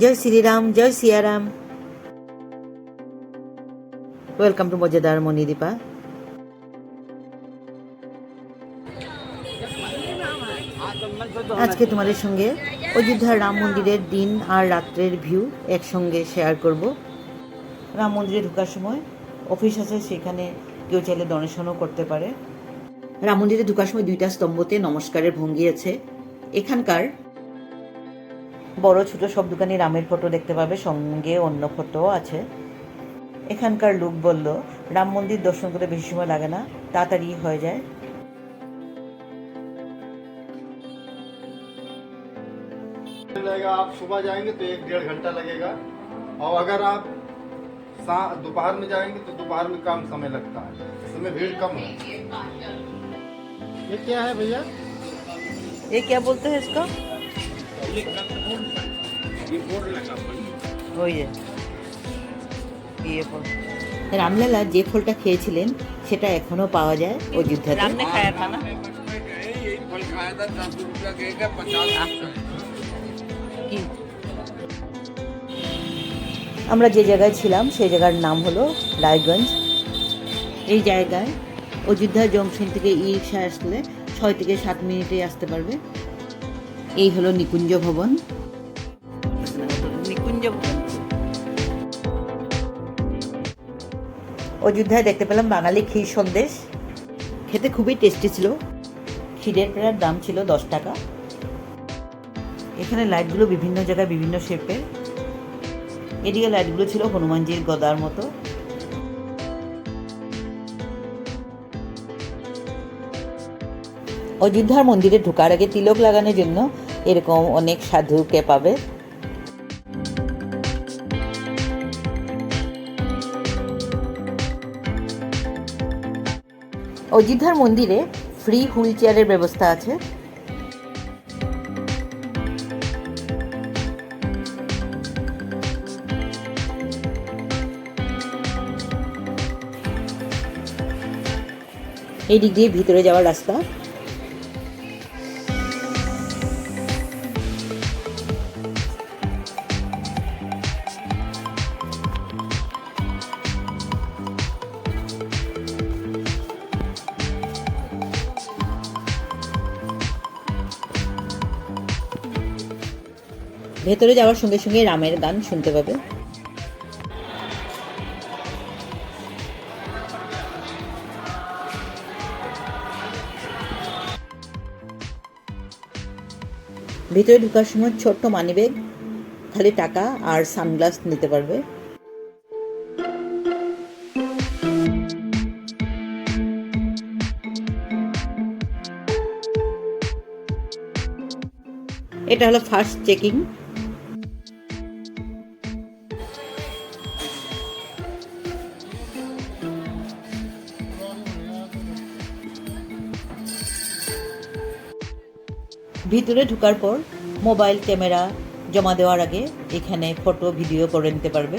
জয় শ্রীরাম, জয় Siyaram. Welcome to মজাদার মণিদীপা আজকে তোমাদের সঙ্গে অযোধ্যার রাম মন্দিরের দিন আর রাত্রের ভিউ একসঙ্গে শেয়ার করব। রাম মন্দিরে ঢোকার সময় অফিস আছে, সেখানে কেউ চাইলে ডোনেশনও করতে পারে। রাম মন্দিরে ঢোকার সময় দুইটা স্তম্ভতে নমস্কারের ভঙ্গি আছে। এখানকার বড় ছোট সব দোকানে রামের ফটো দেখতে পাবে সঙ্গে অন্য ফটোও আছে এখানকার লোক বলল রাম মন্দির দর্শন করতে বেশি সময় লাগে না তাড়াতাড়ি হয়ে যায় लगेगा आप सुबह जाएंगे तो एक डेढ़ घंटा लगेगा और अगर आप सा- दोपहर में जाएंगे तो दोपहर में कम समय लगता है इसमें भीड़ कम है ये क्या है भैया ये क्या बोलते हैं इसको ওই যে। রামলালা যে ফলটা খেয়েছিলেন সেটা এখনও পাওয়া যায় অযোধ্যা আমরা যে জায়গায় ছিলাম সেই জায়গার নাম হলো রায়গঞ্জ। এই জায়গায় অযোধ্যা জংশন থেকে ই রিক্সা আসলে ছয় থেকে সাত মিনিটে আসতে পারবে। এই হলো নিকুঞ্জ ভবন। নিকুঞ্জ ভবন অযোধ্যায় দেখতে পেলাম বাঙালি ক্ষীর সন্দেশ। খেতে খুবই টেস্টি ছিল। ক্ষীরের প্রায় দাম ছিল দশ টাকা। এখানে লাইটগুলো বিভিন্ন জায়গায় বিভিন্ন শেপের এদিকে লাইটগুলো ছিল হনুমানজির গদার মতো। অযোধ্যার মন্দিরে ঢোকার আগে তিলক লাগানোর জন্য এরকম অনেক সাধুকে পাবে। অযোধ্যার মন্দিরে ফ্রি হুইল চেয়ারের ব্যবস্থা আছে। এই দিক দিয়ে ভিতরে যাওয়ার রাস্তা। ভেতরে যাওয়ার সঙ্গে সঙ্গে রামের গান শুনতে পাবে। ভিতরে ঢুকার সময় ছোট্ট মানিব্যাগ, খালি টাকা আর সানগ্লাস নিতে পারবে। এটা হলো ফার্স্ট চেকিং ভিতরে ঢুকার পর মোবাইল ক্যামেরা জমা দেওয়ার আগে এখানে ফটো ভিডিও করে নিতে পারবে।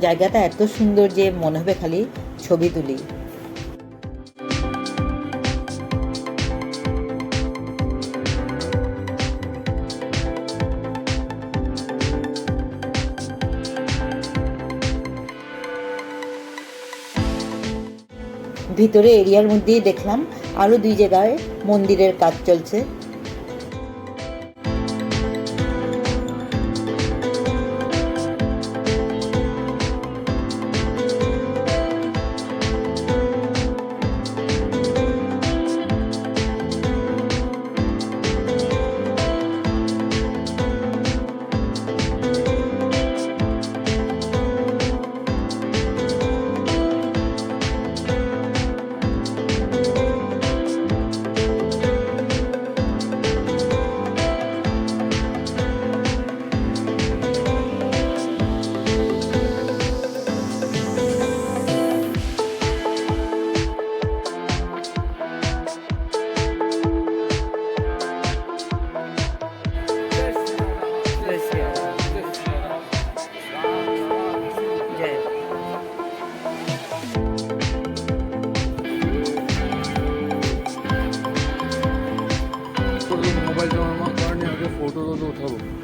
জায়গাটা এত সুন্দর যে মনে হবে খালি ছবি তুলি। ভিতরে এরিয়ার মধ্যেই দেখলাম আরও দুই জায়গায় মন্দিরের কাজ চলছে।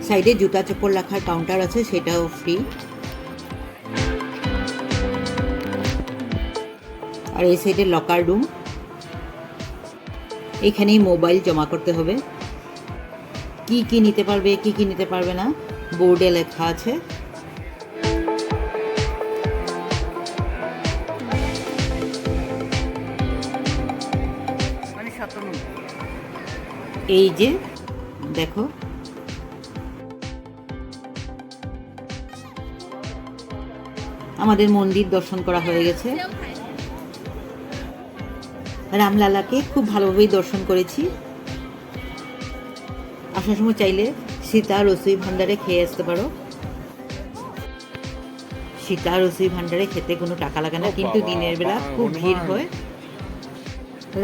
সাইডে জুতা চপ্পল রাখার কাউন্টার আছে সেটাও ফ্রি আর এই সাইডে লকার রুম এখানেই মোবাইল জমা করতে হবে। কি কি নিতে পারবে কি কি নিতে পারবে না বোর্ডে লেখা আছে। এই যে দেখো। আমাদের মন্দির দর্শন করা হয়ে গেছে। রামলালাকে খুব ভালোভাবেই দর্শন করেছি। আসার সময় চাইলে সীতা রসুই ভাণ্ডারে খেয়ে আসতে পারো। সীতা রসুই ভাণ্ডারে খেতে কোনো টাকা লাগে না কিন্তু দিনের বেলা খুব ভিড় হয়।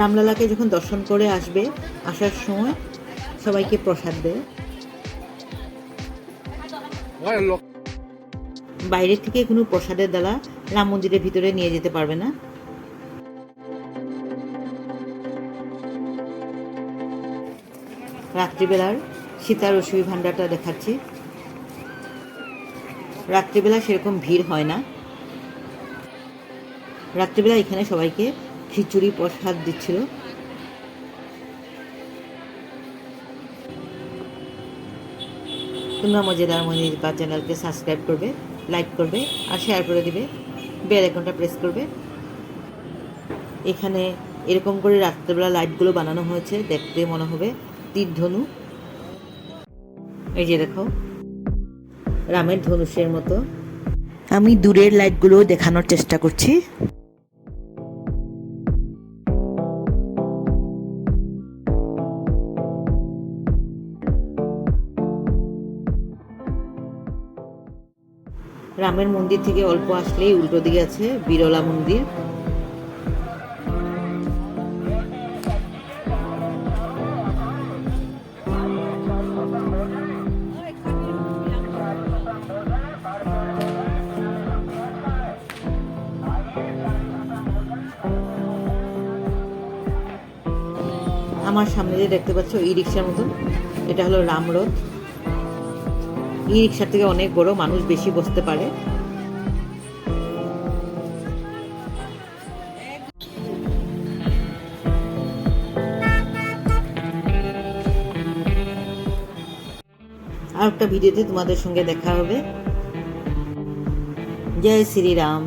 রামলালাকে যখন দর্শন করে আসবে আসার সময় সবাইকে প্রসাদ দেয়। বাইরের থেকে কোনো প্রসাদের দ্বারা রাম মন্দিরের ভিতরে নিয়ে যেতে পারবে না। রাত্রিবেলার সীতার রসুই ভাণ্ডারটা দেখাচ্ছি। রাত্রিবেলা সেরকম ভিড় হয় না। রাত্রিবেলা এখানে সবাইকে খিচুড়ি প্রসাদ দিচ্ছিল। তোমরা মজাদার মনির বা চ্যানেলকে সাবস্ক্রাইব করবে। লাইক করবে আর শেয়ার করে দিবে। বেল আইকনটা প্রেস করবে। এখানে এরকম করে রাত্রেবেলা লাইটগুলো বানানো হয়েছে, দেখতে মনে হবে। তীরধনু এই যে দেখো, রামের ধনুষের মতো। আমি দূরের লাইটগুলো দেখানোর চেষ্টা করছি। রামের মন্দির থেকে অল্প আসলেই উল্টো দিকে আছে বিরলা মন্দির। আমার সামনে যে দেখতে পাচ্ছ ই রিক্সার মতন, এটা হলো রামরথ ই রিক্সার থেকে অনেক বড় মানুষ বেশি বসতে পারে। আর একটা ভিডিওতে তোমাদের সঙ্গে দেখা হবে। জয় শ্রীরাম।